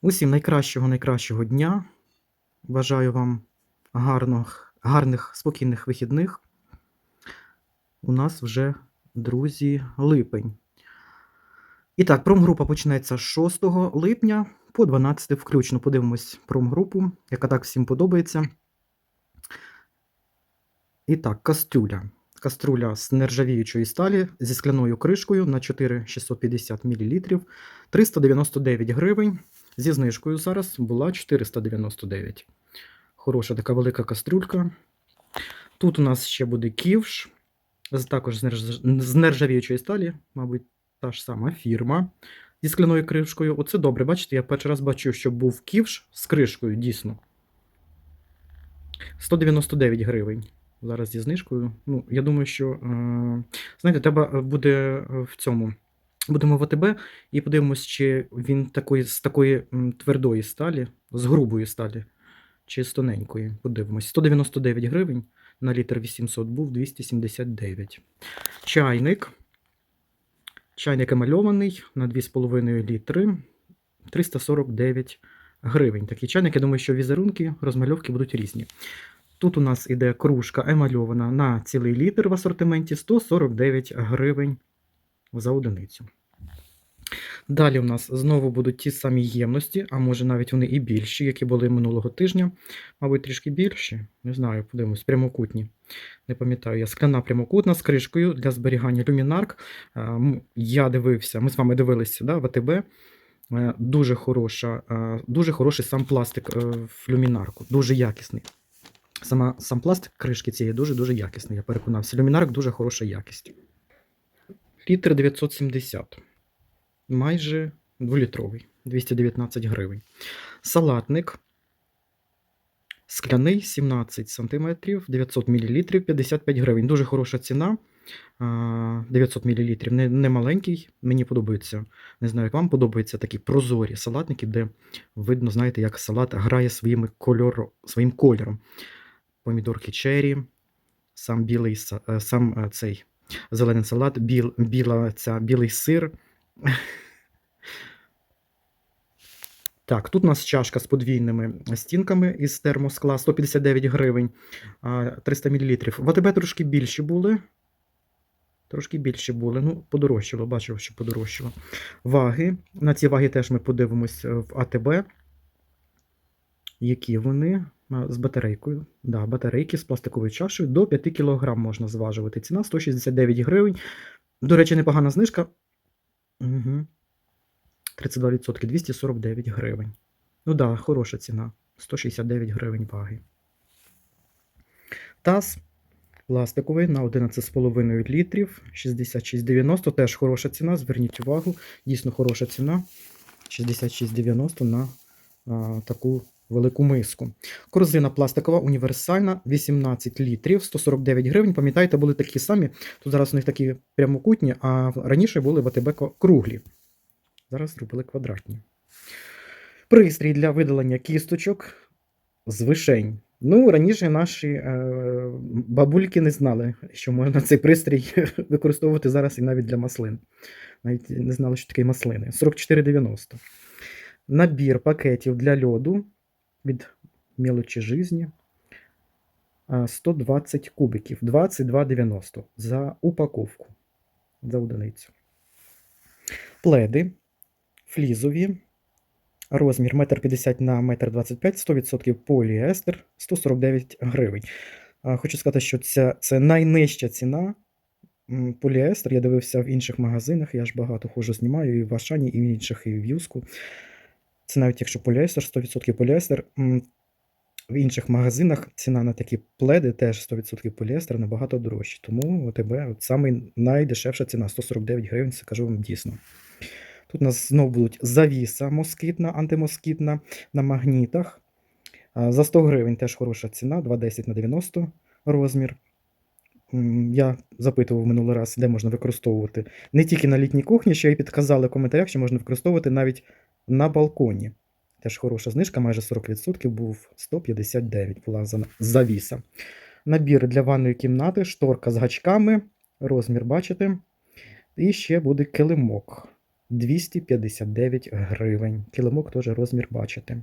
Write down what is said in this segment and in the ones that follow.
Усім найкращого найкращого дня. Бажаю вам гарних, гарних спокійних вихідних. У нас вже, друзі, липень. І так, промгрупа почнеться з 6 липня по 12 включно. Подивимось промгрупу, яка так всім подобається. І так, кастрюля. Каструля з нержавіючої сталі зі скляною кришкою на 4650 мл, 399 гривень. Зі знижкою зараз була 499. Хороша така велика кастрюлька. Тут у нас ще буде ківш, також з нерж- з нержавіючої сталі, мабуть, та ж сама фірма зі скляною кришкою. Оце добре. Бачите, я перший раз бачу, що був ківш з кришкою, дійсно. 199 гривень. Зараз зі знижкою. Ну, я думаю, що е, знаєте, треба буде в цьому. Будемо в АТБ і подивимось, чи він такої, з такої твердої сталі, з грубої сталі, чи з тоненької. Подивимось. 199 гривень на літр 800 був 279. Чайник. Чайник емальований на 2,5 літри 349 гривень. Такі чайник, я думаю, що візерунки, розмальовки будуть різні. Тут у нас іде кружка емальована на цілий літр в асортименті 149 гривень за одиницю. Далі у нас знову будуть ті самі ємності, а може навіть вони і більші, які були минулого тижня. Мабуть, трішки більші. Не знаю, подивимось, прямокутні. Не пам'ятаю, я скляна прямокутна з кришкою для зберігання люмінарк. Е, Я дивився, ми з вами дивилися да, в. Е, Дуже хороша, е, дуже хороший сам пластик в люмінарку, дуже якісний. Сама, сам пластик кришки цієї дуже-дуже якісний, я переконався. Люмінарк дуже хороша якість. Літр 970. Майже 2-літровий, 219 гривень. Салатник. Скляний 17 см, 900 мл, 55 гривень. Дуже хороша ціна. 900 мл. Не, не маленький. Мені подобається. Не знаю, як вам подобаються такі прозорі салатники, де видно, знаєте, як салат грає своїми кольоро, своїм кольором. Помідорки черрі, сам білий е, сам е, цей зелений салат, біл, біла, ця, білий сир. Так, тут у нас чашка з подвійними стінками із термоскла 159 гривень, 300 мл. В АТБ трошки більші були. Трошки більші були. Ну, подорожчало, бачив, що подорожчало. Ваги. На ці ваги теж ми подивимось е, в АТБ. Які вони з батарейкою. Да, батарейки з пластиковою чашею до 5 кг можна зважувати. Ціна 169 гривень. До речі, непогана знижка. Угу. 32% 249 гривень. Ну да, хороша ціна. 169 гривень ваги. Таз пластиковий на 11,5 літрів. 66,90. Теж хороша ціна. Зверніть увагу. Дійсно хороша ціна. 66,90 на а, таку велику миску. Корзина пластикова, універсальна, 18 літрів, 149 гривень. Пам'ятаєте, були такі самі. Тут зараз у них такі прямокутні, а раніше були в АТБ круглі. Зараз зробили квадратні. Пристрій для видалення кісточок з вишень. Ну, раніше наші е, бабульки не знали, що можна цей пристрій використовувати зараз і навіть для маслин. Навіть не знали, що таке маслини. 44,90. Набір пакетів для льоду від мілочі жизні. 120 кубиків, 22,90 за упаковку. За одиницю. Пледи флізові. Розмір 1,50 на 1,25 100% поліестер 149 гривень. Хочу сказати, що це, це найнижча ціна. Поліестер, я дивився в інших магазинах, я ж багато хожу, знімаю і в Ашані, і в інших, і в Юску. Це навіть якщо поліестер, 100% поліестер. В інших магазинах ціна на такі пледи теж 100% поліестер набагато дорожче. Тому ОТБ от самий найдешевша ціна 149 гривень, це кажу вам дійсно. Тут у нас знову будуть завіса москітна, антимоскітна на магнітах. За 100 гривень теж хороша ціна, 2,10 на 90 розмір. Я запитував минулий раз, де можна використовувати не тільки на літній кухні, ще й підказали в коментарях, що можна використовувати навіть на балконі. Теж хороша знижка, майже 40% був 159 була завіса. Набір для ванної кімнати, шторка з гачками, розмір бачите. І ще буде килимок. 259 гривень. Килимок теж розмір бачите.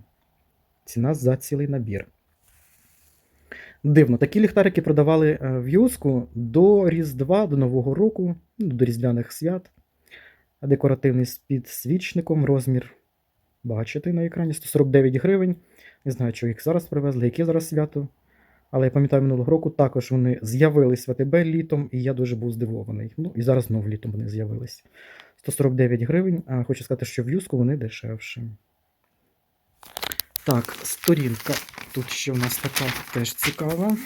Ціна за цілий набір. Дивно, такі ліхтарики продавали е, в Юску до Різдва, до Нового року, ну, до Різдвяних свят. Декоративний з підсвічником, розмір бачите на екрані 149 гривень. Не знаю, що їх зараз привезли, яке зараз свято. Але я пам'ятаю минулого року також вони з'явились в АТБ літом, і я дуже був здивований. Ну і зараз знову літом вони з'явились. 149 гривень. А хочу сказати, що в Юску вони дешевші. Так, сторінка. Тут ще в нас така теж цікава.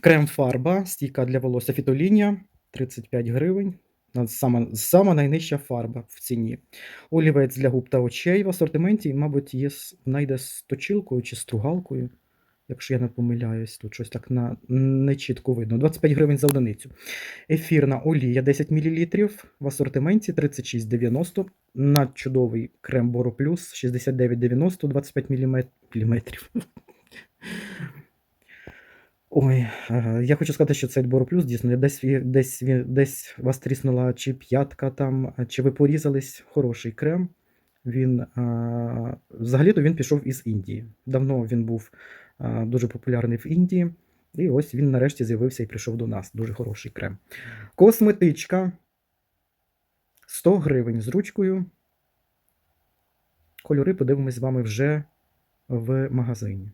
Крем-фарба, стійка для волосся фітолінія 35 гривень. Сама, сама найнижча фарба в ціні. Олівець для губ та очей в асортименті, мабуть, є, з- вона з точилкою чи стругалкою, якщо я не помиляюсь, тут щось так на, не чітко видно. 25 гривень за одиницю. Ефірна олія 10 мл в асортименті 36,90. На чудовий крем Боро Плюс 69,90, 25 мм. Ой, е, я хочу сказати, що цей Боро Плюс дійсно десь, десь, десь вас тріснула чи п'ятка там, чи ви порізались. Хороший крем. Він а, взагалі-то він пішов із Індії. Давно він був дуже популярний в Індії. І ось він нарешті з'явився і прийшов до нас. Дуже хороший крем. Косметичка 100 гривень з ручкою. Кольори подивимось з вами вже в магазині.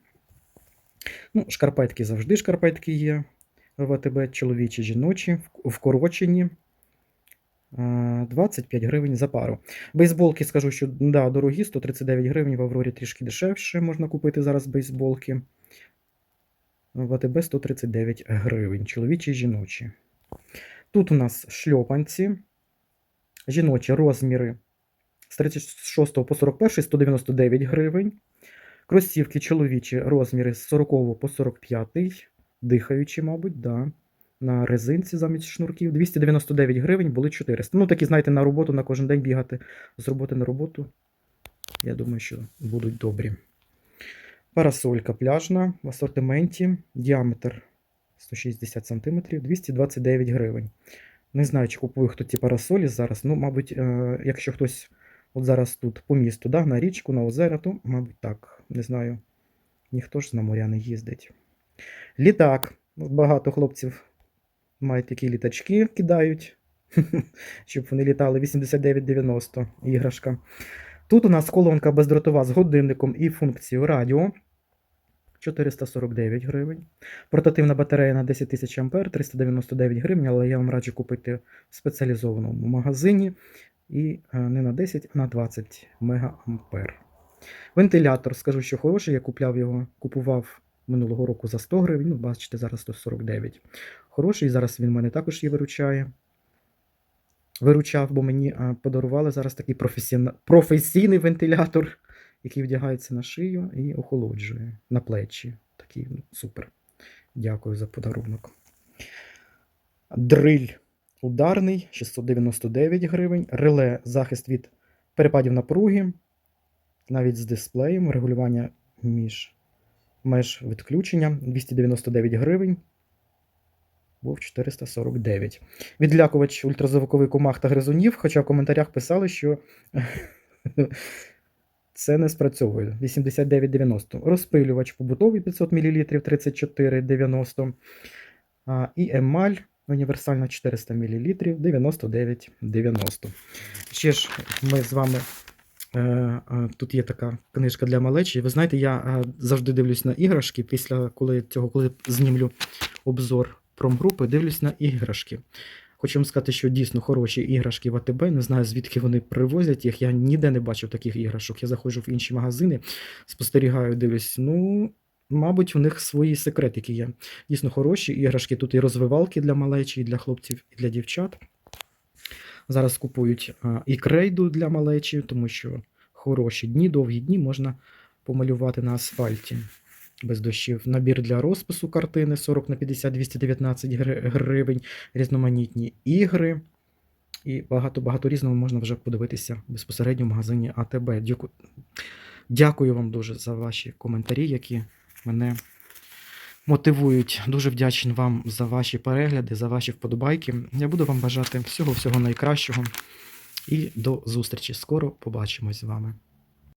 Ну, шкарпетки завжди шкарпетки є в АТБ, чоловічі, жіночі, вкорочені. 25 гривень за пару. Бейсболки скажу, що да, дорогі, 139 гривень, в Аврорі трішки дешевше можна купити зараз бейсболки. В АТБ 139 гривень, чоловічі і жіночі. Тут у нас шльопанці. Жіночі розміри з 36 по 41 199 гривень. Кросівки чоловічі розміри з 40 по 45, дихаючі, мабуть, да. На резинці замість шнурків 299 гривень були 400. Ну, такі, знаєте, на роботу на кожен день бігати з роботи на роботу. Я думаю, що будуть добрі. Парасолька пляжна в асортименті. Діаметр 160 см, 229 гривень. Не знаю, чи купує хто ці парасолі зараз. Ну, мабуть, е, якщо хтось от зараз тут по місту, да, на річку, на озера, то, мабуть, так. Не знаю. Ніхто ж на моря не їздить. Літак. Багато хлопців мають такі літачки, кидають, щоб вони літали 89,90 іграшка. Тут у нас колонка бездротова з годинником і функцією радіо. 449 гривень. Портативна батарея на 10 тисяч ампер 399 гривень, але я вам раджу купити в спеціалізованому магазині. І е, не на 10, а на 20 мегаампер. Вентилятор, скажу, що хороший, я купляв його, купував минулого року за 100 гривень, ну, бачите, зараз 149. Хороший, зараз він в мене також є виручає. Виручав, бо мені подарували зараз такий професійна... професійний вентилятор, який вдягається на шию і охолоджує на плечі. Такий ну, супер. Дякую за подарунок. Дриль ударний 699 гривень. Реле захист від перепадів напруги, навіть з дисплеєм, регулювання між меж відключення 299 гривень. Був 449. Відлякувач ультразвуковий комах та гризунів, хоча в коментарях писали, що це не спрацьовує. 89,90. Розпилювач побутовий 500 мл 34,90. І емаль універсальна 400 мл 99,90. Ще ж ми з вами. е, е, Тут є така книжка для малечі. Ви знаєте, я е, завжди дивлюсь на іграшки. Після коли цього, коли знімлю обзор промгрупи, дивлюсь на іграшки. Хочу вам сказати, що дійсно хороші іграшки в АТБ. Не знаю, звідки вони привозять їх. Я ніде не бачив таких іграшок. Я заходжу в інші магазини, спостерігаю, дивлюсь. Ну, мабуть, у них свої секретики є. Дійсно хороші іграшки. Тут і розвивалки для малечі, і для хлопців, і для дівчат. Зараз купують і крейду для малечі, тому що хороші дні, довгі дні можна помалювати на асфальті без дощів. Набір для розпису картини 40 на 50 219 гривень, різноманітні ігри. І багато-багато різного можна вже подивитися безпосередньо в магазині АТБ. Дяку- Дякую вам дуже за ваші коментарі, які мене мотивують. Дуже вдячний вам за ваші перегляди, за ваші вподобайки. Я буду вам бажати всього-всього найкращого. І до зустрічі. Скоро побачимось з вами.